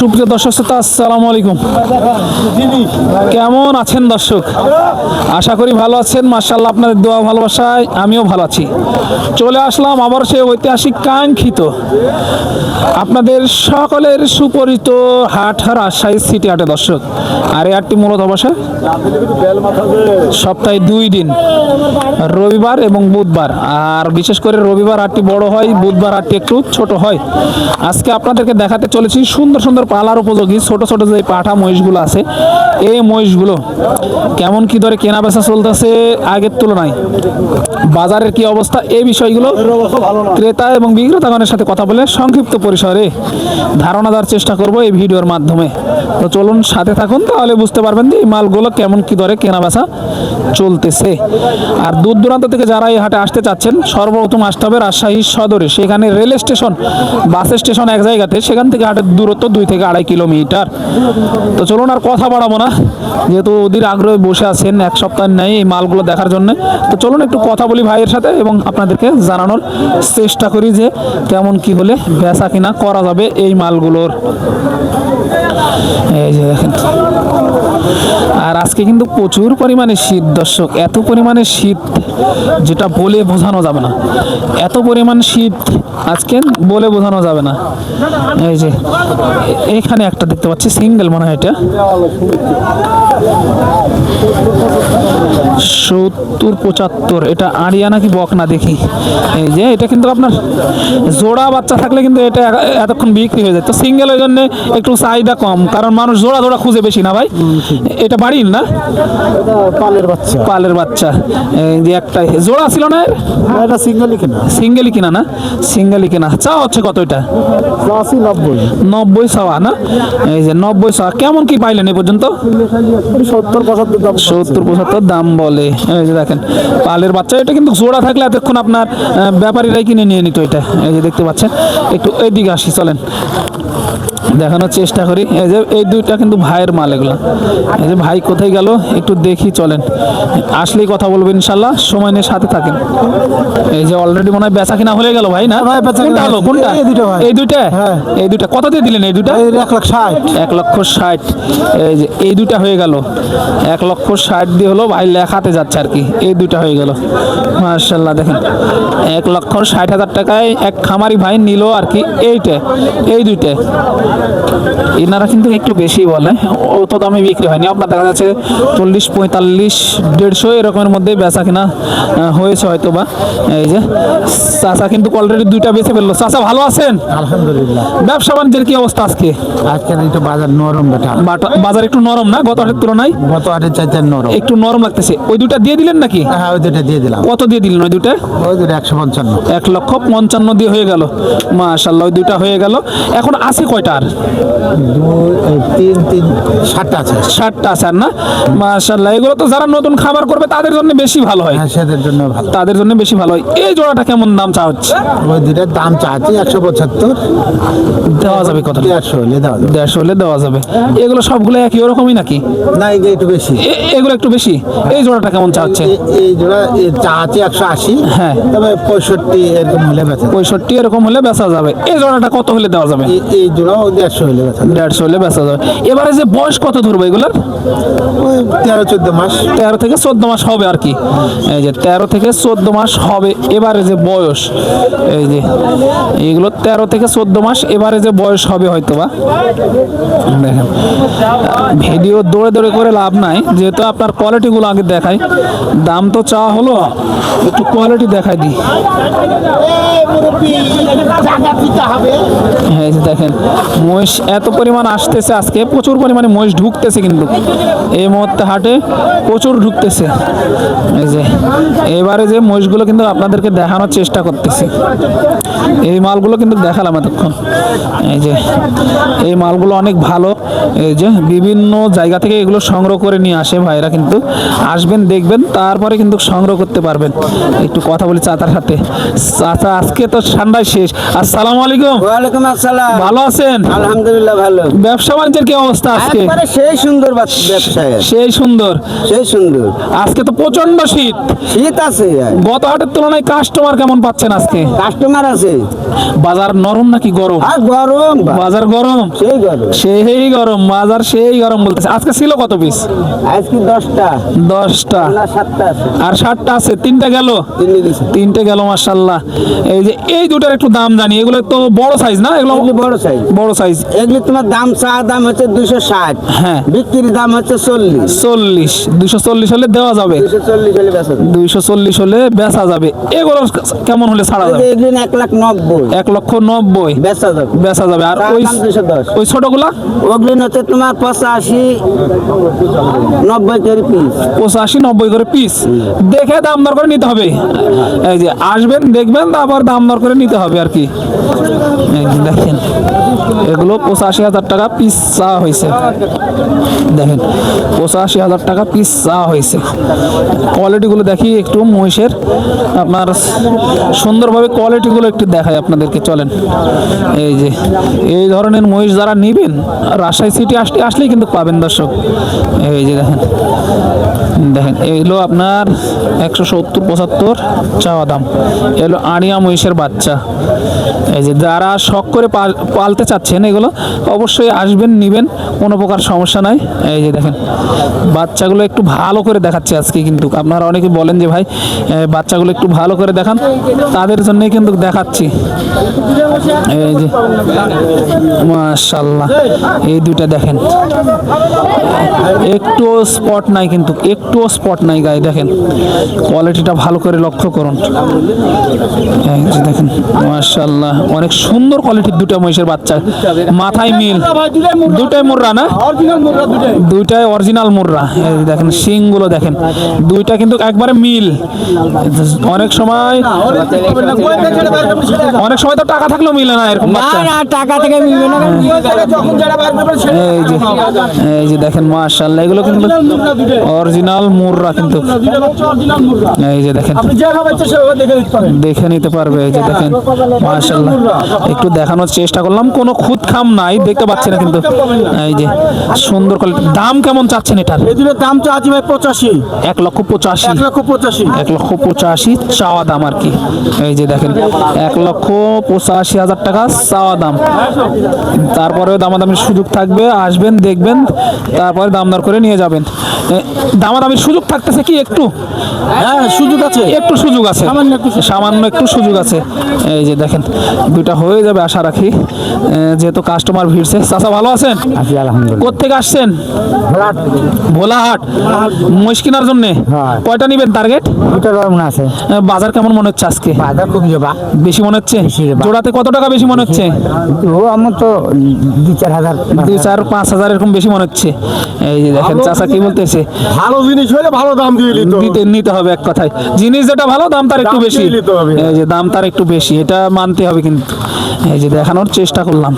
সুপ্রিয় দর্শক শ্রোতা, আসসালামু আলাইকুম। কেমন আছেন দর্শক? আশা করি ভালো আছেন। মার্শাল্লাহ আপনাদের দোয়া ভালোবাসায় আমিও ভালো আছি। চলে আসলাম আবার সে ঐতিহাসিক কাঙ্ক্ষিত আপনাদের সকলের সুপরিচিত হাট রাজশাহী সিটি হাটে দর্শক। আর এই মূলত বসে সপ্তাহে দুই দিন, রবিবার এবং বুধবার। আর বিশেষ করে রবিবার হাটটি বড় হয়, বুধবার হাটটি একটু ছোট হয়। আজকে আপনাদেরকে দেখাতে চলেছি সুন্দর সুন্দর পালার উপযোগী ছোট ছোট যে পাঠা মহিষগুলো আছে এই মহিষগুলো কেমন কি দরে কেনা বেচা চলতেছে আগের তুলনায়? বাজারের কি অবস্থা? এই বিষয়গুলো ক্রেতা এবং বিক্রেতাগণের সাথে কথা বলে সংক্ষিপ্ত পরিসরে ধারণা দেওয়ার চেষ্টা করব এই ভিডিওর মাধ্যমে। তো চলুন সাথে থাকুন তাহলে বুঝতে পারবেন যে এই মালগুলো কেমন কি দরে কেনা বেচা চলতেছে। আর দূর দূরান্ত থেকে যারা এই হাটে আসতে চাচ্ছেন সর্বপ্রথম আসতে হবে রাজশাহী সদরে। সেখানে রেল স্টেশন বাস স্টেশন এক জায়গাতে। সেখান থেকে হাটের দূরত্ব দুই থেকে আড়াই কিলোমিটার। তো চলুন আর কথা বাড়াবো না, যেহেতু ওদের আগ্রহে বসে আছেন, এক সপ্তাহ নেই এই মালগুলো দেখার জন্য। তো চলুন একটু কথা বলি ভাইয়ের সাথে এবং আপনাদেরকে জানানোর চেষ্টা করি যে কেমন কি হলে বেচা কিনা করা যাবে এই মালগুলোর। এই যে দেখেন। আর আজকে কিন্তু প্রচুর পরিমাণে শীত, দর্শক, এত পরিমাণে শীত যেটা বলে বোঝানো যাবে না। এত পরিমাণ শীত আজকে বলে বোঝানো যাবে না। এই যে, এখানে একটা দেখতে পাচ্ছি, সিঙ্গেল মনে হয় এটা। সত্তর পঁচাত্তর, এটা আড়িয়া নাকি বক না দেখি। এই যে, এটা কিন্তু আপনার জোড়া বাচ্চা থাকলে কিন্তু এটা এতক্ষণ বিক্রি হয়ে যায়। তো সিঙ্গেল ওই জন্য একটু চাহিদা কম, কারণ মানুষ জোড়া জোড়া খুঁজে বেশি না ভাই? এটা বাড়ির না? পালের বাচ্চা। পালের বাচ্চা। এই যে একটাই। জোড়া ছিল না এটা সিঙ্গেলই কিনা। সিঙ্গেলই কিনা না? সিঙ্গেলই কিনা। চা হচ্ছে কত এটা? আশি নব্বই। নব্বই সাওয়া না? এই যে নব্বই সাওয়া কেমন কি পাইলেন এ পর্যন্ত? সত্তর পঁচাত্তর দাম সত্তর পঁচাত্তর দাম বলে। এই যে দেখেন পালের বাচ্চা। এটা কিন্তু জোড়া থাকলে এতক্ষণ আপনার ব্যাপারীরাই কিনে নিয়ে নিত এটা। এই যে দেখতে পাচ্ছেন একটু এইদিকে আসি চলেন। দেখানোর চেষ্টা করি। এই যে এই দুইটা কিন্তু ভাইয়ের মাল এগুলো। এই যে ভাই কোথায় গেল? একটু দেখি চলেন। আসলেই কথা বলব ইনশাল্লাহ। সময় নিয়ে সাথে থাকেন। এই যে অলরেডি মনে হয় বেচা কিনা হয়ে গেল ভাই না? কোনটা হলো? কোনটা? এই দুটো এই দুইটা? হ্যাঁ। এই দুইটা। কত দিয়ে দিলেন এই দুইটা? এক লাখ ষাট। এক লক্ষ ষাট। এই যে এই দুইটা হয়ে গেল। এক লক্ষ ষাট দিয়ে হলো ভাই লেখাতে যাচ্ছে আর কি। এই দুইটা হয়ে গেল। মার্শাল্লাহ দেখেন। এক লক্ষ ষাট হাজার টাকায় এক খামারি ভাই নিল আর কি এইটা এই দুইটা। এনারা কিন্তু একটু বেশি বলে ও তো দামে বিক্রি হয়নি। আপনার দেখা যাচ্ছে চল্লিশ পঁয়তাল্লিশ দেড়শো এরকমের মধ্যে বেচা কিনা হয়েছে হয়তো বা এই যে চাচা কিন্তু অলরেডি দুইটা বেছে ফেলল। চাচা ভালো আছেন? আলহামদুলিল্লাহ। ব্যবসা বাণিজ্যের কি অবস্থা আজকে? আজকে একটু বাজার নরম বাটা- বাজার একটু নরম না? গত হাটের তুলনায়? গত হাটের চাইতে নরম। একটু নরম লাগতেছে। ওই দুটা দিয়ে দিলেন নাকি? হ্যাঁ ওই দুটা দিয়ে দিলাম। কত দিয়ে দিলেন ওই দুটা ওই দুটো একশো পঞ্চান্ন। এক লক্ষ পঞ্চান্ন দিয়ে হয়ে গেল। মাশাল্লাহ ওই দুইটা হয়ে গেল। এখন আছে কয়টা আর? তিন তিন ষাটটা আছে। ষাটটা আছে আর না? মাশাল্লাহ এগুলো তো যারা নতুন খাবার করবে তাদের জন্য বেশি ভালো হয়। হ্যাঁ সেদের জন্য ভালো। তাদের জন্য বেশি ভালো হয়। এই জোড়াটা কেমন দাম চা হচ্ছে? ওই দুটার দাম চাচ্ছি একশো পঁচাত্তর। দেওয়া যাবে কত? দেড়শো হলে দেওয়া যাবে। দেড়শো হলে দেওয়া যাবে। এগুলো সবগুলো একই ওরকমই নাকি? না যে একটু বেশি। এগুলো একটু বেশি। এই জোড়াটা কেমন চা হচ্ছে? এই জোড়া চা আছে একশো আশি। হ্যাঁ। তবে পঁয়ষট্টি এরকম হলে বেচা পঁয়ষট্টি এরকম হলে বেচা যাবে। এই জোড়াটা কত হলে দেওয়া যাবে? এই- এই জোড়াও দেড়শো হলে বেচা দেড়শো হলে বেচা যাবে। এবারে যে বয়স কত ধরবে এগুলোর? তেরো চোদ্দ মাস। তেরো থেকে চোদ্দ মাস হবে আর কি। এই যে তেরো থেকে চোদ্দ মাস হবে এবারে যে বয়স। এই যে এগুলো তেরো থেকে চোদ্দ মাস এবারে যে বয়স হবে হয়তো বা দেখেন ভিডিও দৌড়ে দৌড়ে করে লাভ নাই। যেহেতু আপনার কোয়ালিটিগুলো আগে দেখাই দাম তো চাওয়া হলো। একটু কোয়ালিটি দেখাই দিই। এই দেখেন, মহিষ এত পরিমাণ আসতেছে আজকে, প্রচুর পরিমাণে মহিষ ঢুকতেছে কিন্তু। এই মুহূর্তে হাটে প্রচুর ঢুকতেছে। এই যে, এবারে যে মহিষগুলো কিন্তু আপনাদেরকে দেখানোর চেষ্টা করতেছি। এই মালগুলো কিন্তু দেখালাম এতক্ষণ। এই যে, এই মালগুলো অনেক ভালো। এই যে, বিভিন্ন জায়গা থেকে এগুলো সংগ্রহ করে নিয়ে আসে ভাইরা কিন্তু। আসবেন, দেখবেন, তারপরে কিন্তু সংগ্রহ করতে পারবেন। একটু কথা বলি চাচার সাথে চাচা আজকে তো ঠান্ডায় শেষ। আসসালামু আলাইকুম। ওয়ালাইকুম আসসালাম। ভালো আছেন? আলহামদুলিল্লাহ ভালো। ব্যবসা বাণিজ্যের কি অবস্থা আজকে? একবারে সেই সুন্দর ব্যবসায়। সেই সুন্দর। সেই সুন্দর। আজকে তো প্রচণ্ড শীত। শীত আছে। গত হাটের তুলনায় কাস্টমার কেমন পাচ্ছেন আজকে? কাস্টমার আছে। বাজার নরম নাকি গরম? আর গরম বাজার গরম? সেই গরম। সেই গরম বাজার সেই গরম বলতেছে। আজকে ছিল কত পিস আজকে দশটা। দশটা। সাতটা আছে। আর ষাটটা আছে। তিনটা গেল? তিনটে গেল মার্শাল্লাহ এই যে এই দুটার একটু দাম জানি এগুলো তো বড় সাইজ না? এগুলো বড় সাইজ বড় সাইজ এগুলি তোমার দাম চা দাম হচ্ছে দুশো ষাট। হ্যাঁ। বিক্রির দাম হচ্ছে চল্লিশ। চল্লিশ। দুইশো চল্লিশ হলে দেওয়া যাবে। দুশো চল্লিশ হলে বেচা যাবে। দুইশো চল্লিশ হলে বেচা যাবে। এগুলো কেমন হলে ছাড়া যাবে? এগুলি এক লাখ নব্বই। এক লক্ষ নব্বই। বেচা যাবে। বেচা যাবে। আর ওই দুশো দশ। ওই ছোটগুলা? ওগুলি হচ্ছে তোমার পঁচাশি নব্বই করে পিস পঁচাশি নব্বই করে পিস দেখে দাম দর করে নিতে হবে। আসবেন দেখবেন আবার দাম দর করে নিতে হবে আর কি। দেখেন। এগুলো পঁচাশি হাজার টাকা পিস চা হয়েছে। দেখেন, পঁচাশি হাজার টাকা পিস চা হয়েছে। কোয়ালিটিগুলো দেখি একটু, মহিষের। আপনার সুন্দরভাবে কোয়ালিটিগুলো একটু দেখায় আপনাদেরকে, চলেন। এই যে, এই ধরনের মহিষ যারা নিবেন, রাজশাহী সিটি আসলে, আসলেই কিন্তু পাবেন দর্শক। এই যে দেখেন দেখেন এগুলো আপনার একশো সত্তর পঁচাত্তর চাওয়া দাম। এগুলো আড়িয়া মহিষের বাচ্চা। এই যে, যারা শখ করে পাল- পালতে চাচ্ছেন এগুলো, অবশ্যই আসবেন, নিবেন, কোনো প্রকার সমস্যা নাই। এই যে দেখেন, বাচ্চাগুলো একটু ভালো করে দেখাচ্ছে আজকে কিন্তু। আপনারা অনেকে বলেন যে ভাই বাচ্চাগুলো একটু ভালো করে দেখান, তাদের জন্যই কিন্তু দেখাচ্ছি। এই যে মাশাল্লাহ এই দুইটা দেখেন। একটুও স্পট নাই কিন্তু, একটুও স্পট নাই গায়ে, দেখেন। কোয়ালিটিটা ভালো করে লক্ষ্য করুন। দেখেন মাশাল্লাহ অনেক সুন্দর কোয়ালিটির দুটা মহিষের বাচ্চা। মাথায় মিল। দুটাই মুর্রা না? দুইটাই। অরিজিনাল মুর্রা। দেখেন শিংগুলো দেখেন। দুইটা কিন্তু একবারে মিল। অনেক সময় অনেক সময় তো টাকা থাকলেও মিলে না এরকম টাকা থেকে মিলবে না। এই যে এই যে দেখেন মাশাআল্লাহ এগুলো কিন্তু অরিজিনাল মুররা কিন্তু। এই যে দেখেন। দেখে নিতে পারবে এই যে দেখেন মাশাআল্লাহ। একটু দেখানোর চেষ্টা করলাম। কোনো খুদ খাম নাই দেখতে পাচ্ছি না কিন্তু। এই যে সুন্দর কোয়ালিটি দাম কেমন চাচ্ছেন এটার? এগুলোর দাম তো আছে ভাই পঁচাশি। এক লক্ষ পঁচাশি। এক লক্ষ পঁচাশি। এক লক্ষ পঁচাশি চাওয়া দাম আর কি। এই যে দেখেন এক লক্ষ পঁচাশি হাজার টাকা চাওয়া দাম। তারপরেও দামাদামির সুযোগ থাকবে আসবেন দেখবেন তারপরে দাম দর করে নিয়ে যাবেন। দামাদামির সুযোগ থাকতেছে কি একটু? হ্যাঁ সুযোগ আছে। একটু সুযোগ আছে। সামান্য একটু সুযোগ আছে। এই যে দেখেন দুইটা হয়ে যাবে আশা রাখি। যেহেতু কাস্টমার ভিড়ছে। চাচা ভালো আছেন? আছি কোথেকে আসছেন? ভোলাহাট। মহিষ কেনার জন্য। কয়টা নিবেন টার্গেট আছে। বাজার কেমন মনে হচ্ছে আজকে? বাজার খুব জবা। বেশি মনে হচ্ছে? জোড়াতে কত টাকা বেশি মনে হচ্ছে? ও আমার তো দু চার হাজার। দুই চার পাঁচ হাজার এরকম বেশি মনে হচ্ছে। এই যে দেখেন চাচা কি বলতেছে? ভালো জিনিস হলে ভালো দাম দিয়ে নিতে নিতে হবে এক কথায়। জিনিস যেটা ভালো দাম তার একটু বেশি। এই যে দাম তার একটু বেশি এটা মানতে হবে কিন্তু। এই যে দেখানোর চেষ্টা করলাম।